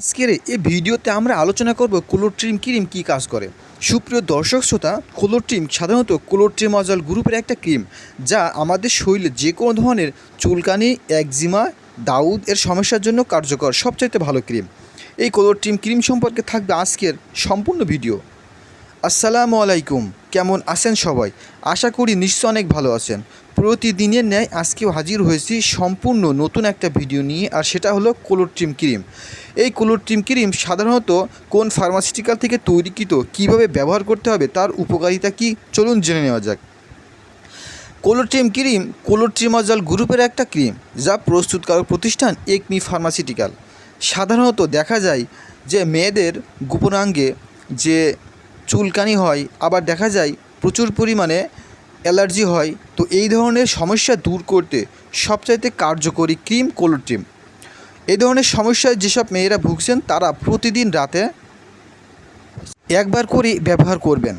আজকের এই ভিডিওতে আমরা আলোচনা করব কোলোট্রিম ক্রিম কী কাজ করে। সুপ্রিয় দর্শক শ্রোতা কোলোট্রিম সাধারণত কোলোট্রিমাজল গ্রুপের একটা ক্রিম, যা আমাদের শরীরে যে কোনো ধরনের চুলকানি, একজিমা, দাউদ এর সমস্যার জন্য কার্যকর, সবচাইতে ভালো ক্রিম। এই কোলোট্রিম ক্রিম সম্পর্কে থাকবে আজকের সম্পূর্ণ ভিডিও। আসসালামু আলাইকুম, কেমন আছেন সবাই? আশা করি নিশ্চয় অনেক ভালো আছেন। প্রতিদিনের ন্যায় আজকেও হাজির হয়েছি সম্পূর্ণ নতুন একটা ভিডিও নিয়ে, আর সেটা হলো কোলোট্রিম ক্রিম। এই কোলোট্রিম ক্রিম সাধারণত কোন ফার্মাসিউটিক্যাল থেকে তৈরিকৃত, কীভাবে ব্যবহার করতে হবে, তার উপকারিতা কি? চলুন জেনে নেওয়া যাক। কোলোট্রিম ক্রিম কোলোট্রিমাজল গ্রুপের একটা ক্রিম, যা প্রস্তুতকারক প্রতিষ্ঠান একমি ফার্মাসিউটিক্যাল সাধারণত দেখা যায় যে মেয়েদের গোপনাঙ্গে যে চুলকানি হয়, আবার দেখা যায় প্রচুর পরিমাণে অ্যালার্জি হয়। তো এই ধরনের সমস্যা দূর করতে সবচাইতে কার্যকরী ক্রিম কোলোট্রিম এই ধরনের সমস্যায় যেসব মেয়েরা ভুগছেন, তারা প্রতিদিন রাতে একবার করে ব্যবহার করবেন।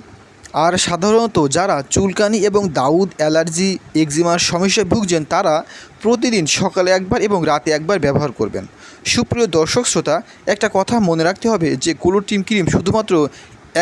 আর সাধারণত যারা চুলকানি এবং দাউদ অ্যালার্জি এক্সিমার সমস্যায় ভুগছেন, তারা প্রতিদিন সকালে একবার এবং রাতে একবার ব্যবহার করবেন। সুপ্রিয় দর্শক শ্রোতা, একটা কথা মনে রাখতে হবে যে কোলোট্রিম ক্রিম শুধুমাত্র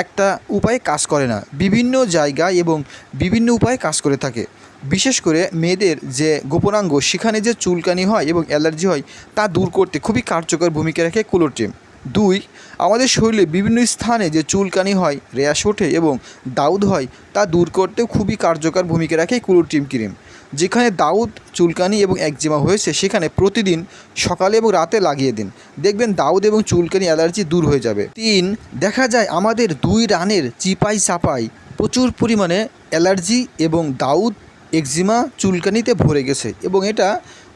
একটা উপায়ে কাজ করে না, বিভিন্ন জায়গায় এবং বিভিন্ন উপায়ে কাজ করে থাকে। বিশেষ করে মেয়েদের যে গোপনাঙ্গ, সেখানে যে চুলকানি হয় এবং অ্যালার্জি হয়, তা দূর করতে খুবই কার্যকর ভূমিকা রাখে কোলোট্রিম দুই, আমাদের শরীরে বিভিন্ন স্থানে যে চুলকানি হয়, র্যাশ ওঠে এবং দাউদ হয়, তা দূর করতেও খুবই কার্যকর ভূমিকা রাখে কুলোট্রিম ক্রিম। যেখানে দাউদ, চুলকানি এবং একজিমা হয়েছে, সেখানে প্রতিদিন সকালে এবং রাতে লাগিয়ে দিন। দেখবেন দাউদ এবং চুলকানি অ্যালার্জি দূর হয়ে যাবে। তিন, দেখা যায় আমাদের দুই রানের চিপাই চাপাই প্রচুর পরিমাণে অ্যালার্জি এবং দাউদ একজিমা চুলকানিতে ভরে গেছে এবং এটা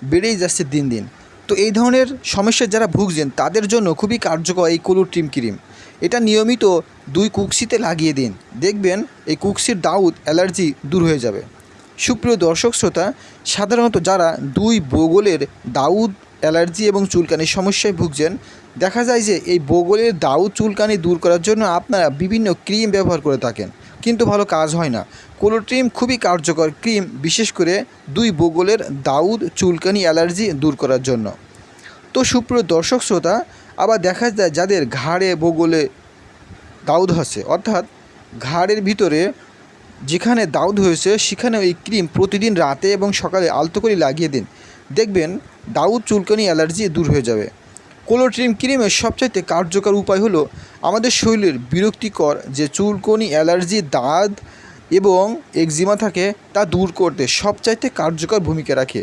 বেড়েই যাচ্ছে দিন দিন। তো এই ধরনের সমস্যায় যারা ভুগছেন, তাদের জন্য খুবই কার্যকর এই কোলোট্রিম ক্রিম। এটা নিয়মিত দুই কুকসিতে লাগিয়ে দিন। দেখবেন এই কুকসির দাউদ অ্যালার্জি দূর হয়ে যাবে। সুপ্রিয় দর্শক শ্রোতা, সাধারণত যারা দুই বগলের দাউদ অ্যালার্জি এবং চুলকানির সমস্যায় ভুগছেন, দেখা যায় যে এই বগলের দাউদ চুলকানি দূর করার জন্য আপনারা বিভিন্ন ক্রিম ব্যবহার করে থাকেন। কিন্তু ভালো কাজ হয় না। কোলোট্রিম খুবই কার্যকর ক্রিম, বিশেষ করে দুই বগলের দাউদ চুলকানি অ্যালার্জি দূর করার জন্য। তো সুপ্রিয় দর্শক শ্রোতা, আবার দেখা যায় যাদের ঘাড়ে বগলে দাউদ আছে, অর্থাৎ ঘাড়ের ভিতরে যেখানে দাউদ হয়েছে, সেখানে ওই ক্রিম প্রতিদিন রাতে এবং সকালে আলতো করে লাগিয়ে দিন। দেখবেন দাউদ চুলকানি অ্যালার্জি দূর হয়ে যাবে। কোলোট্রিম ক্রিমের সবচাইতে কার্যকর উপায় হলো আমাদের শরীরের বিরক্তিকর যে চুলকনি, অ্যালার্জি, দাঁত এবং একজিমা থাকে তা দূর করতে সবচাইতে কার্যকর ভূমিকা রাখে,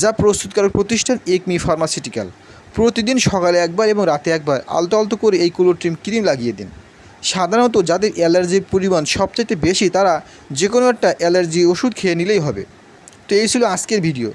যা প্রস্তুতকারক প্রতিষ্ঠান একমি ফার্মাসিউটিক্যাল। প্রতিদিন সকালে একবার এবং রাতে একবার আলতো আলতো করে এই কোলোট্রিম ক্রিম লাগিয়ে দিন। সাধারণত যাদের অ্যালার্জির পরিমাণ সবচাইতে বেশি তারা যে কোনো একটা অ্যালার্জি ওষুধ খেয়ে নিলেই হবে। তো এই ছিল আজকের ভিডিও।